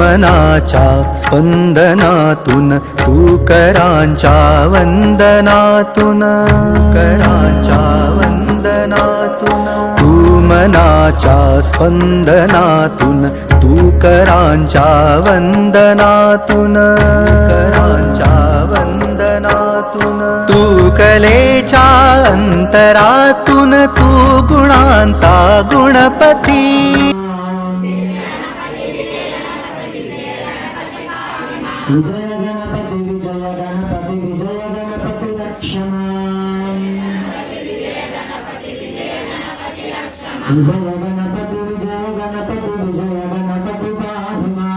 मनाच्या स्पंदनातून तू करांच्या वंदनातून करांच्या वंदनातून तू मनाच्या स्पंदनातून तू करांच्या वंदनातून करांच्या वंदनातून तू कलेच्या अंतरातून तू गुणांचा गुणपती. విజయ గణపతి విజయ గణపతి విజయ గణపతి రక్షమా. విజయ గణపతి విజయ గణపతి విజయ గణపతి పాహిమా.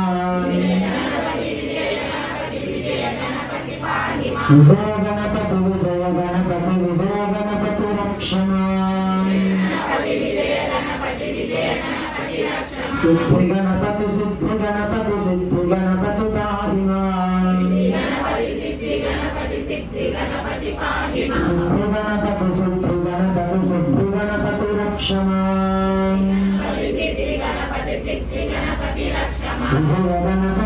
విజయ గణపతి విజయ గణపతి విజయ గణపతి రక్షమా. సుబ్బు గణపతి సుబ్బు గణపతి సుబ్బు గణపతి పాహిమాని సుబ్బు గణపతి సుబ్బు గణపతి సుబ్బు గణపతి రక్షమాని గణపతి రక్షమా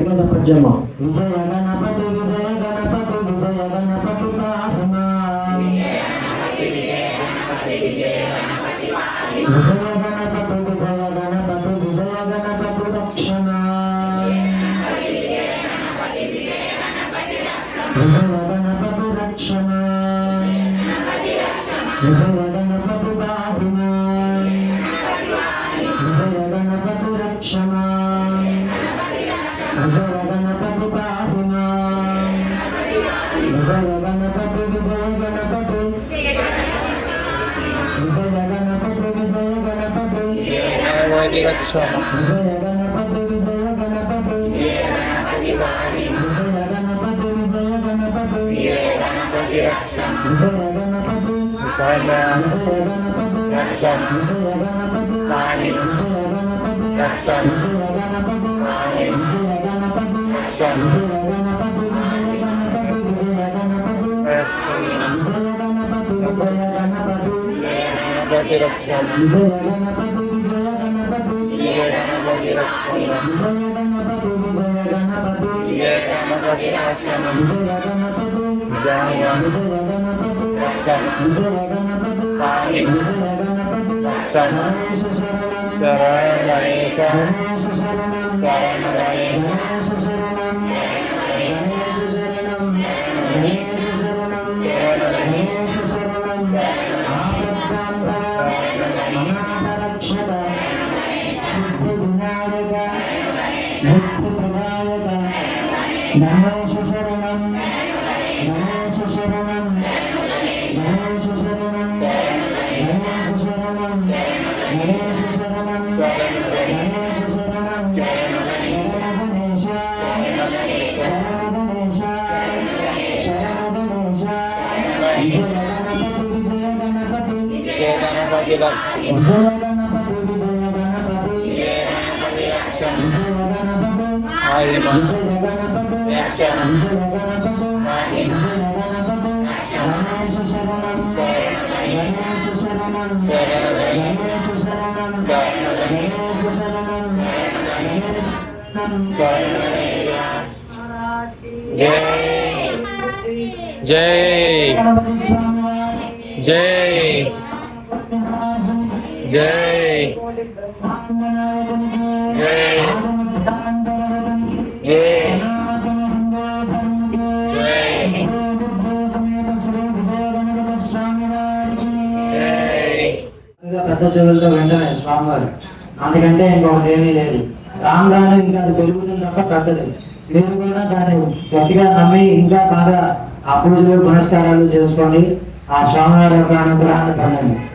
గణపజమ విజయ గణపతి విజయ గణపతి విజయ గణపతి మాహిమా విజయ గణపతి విజయ గణపతి విజయ గణపతి విజయ గణపతి రక్షణ విజయ గణపతి విజయ గణపతి రక్షణ గణపతి బాబుమా హృదయ గణపతి రక్షమా హృదయ గణపతి బాబుమా హృదయ గణపతి విజయ గణపతి హృదయ గణపతి విజయ గణపతి హృదయ గణపతి విజయ గణపతి హృదయ గణపతి విజయ గణపతి హృదయ Diamond, action, line, action, line, action. Direction. Yeah, I'm a direction. Yeah, I'm a direction. Now. జై. జై. జై. జై. జై. పెద్ద చెవులతో వెంటనే స్వామివారు. అందుకంటే ఇంకొకటి ఏమీ లేదు. రామ్ రాను ఇంకా అది పెరుగుతుంది తప్ప తగ్గదు. మీరు కూడా దాన్ని గట్టిగా నమ్మి ఇంకా బాగా ఆ పూజలు పునస్కారాలు చేసుకోండి. ఆ స్వామివారి యొక్క అనుగ్రహాన్ని పొందండి.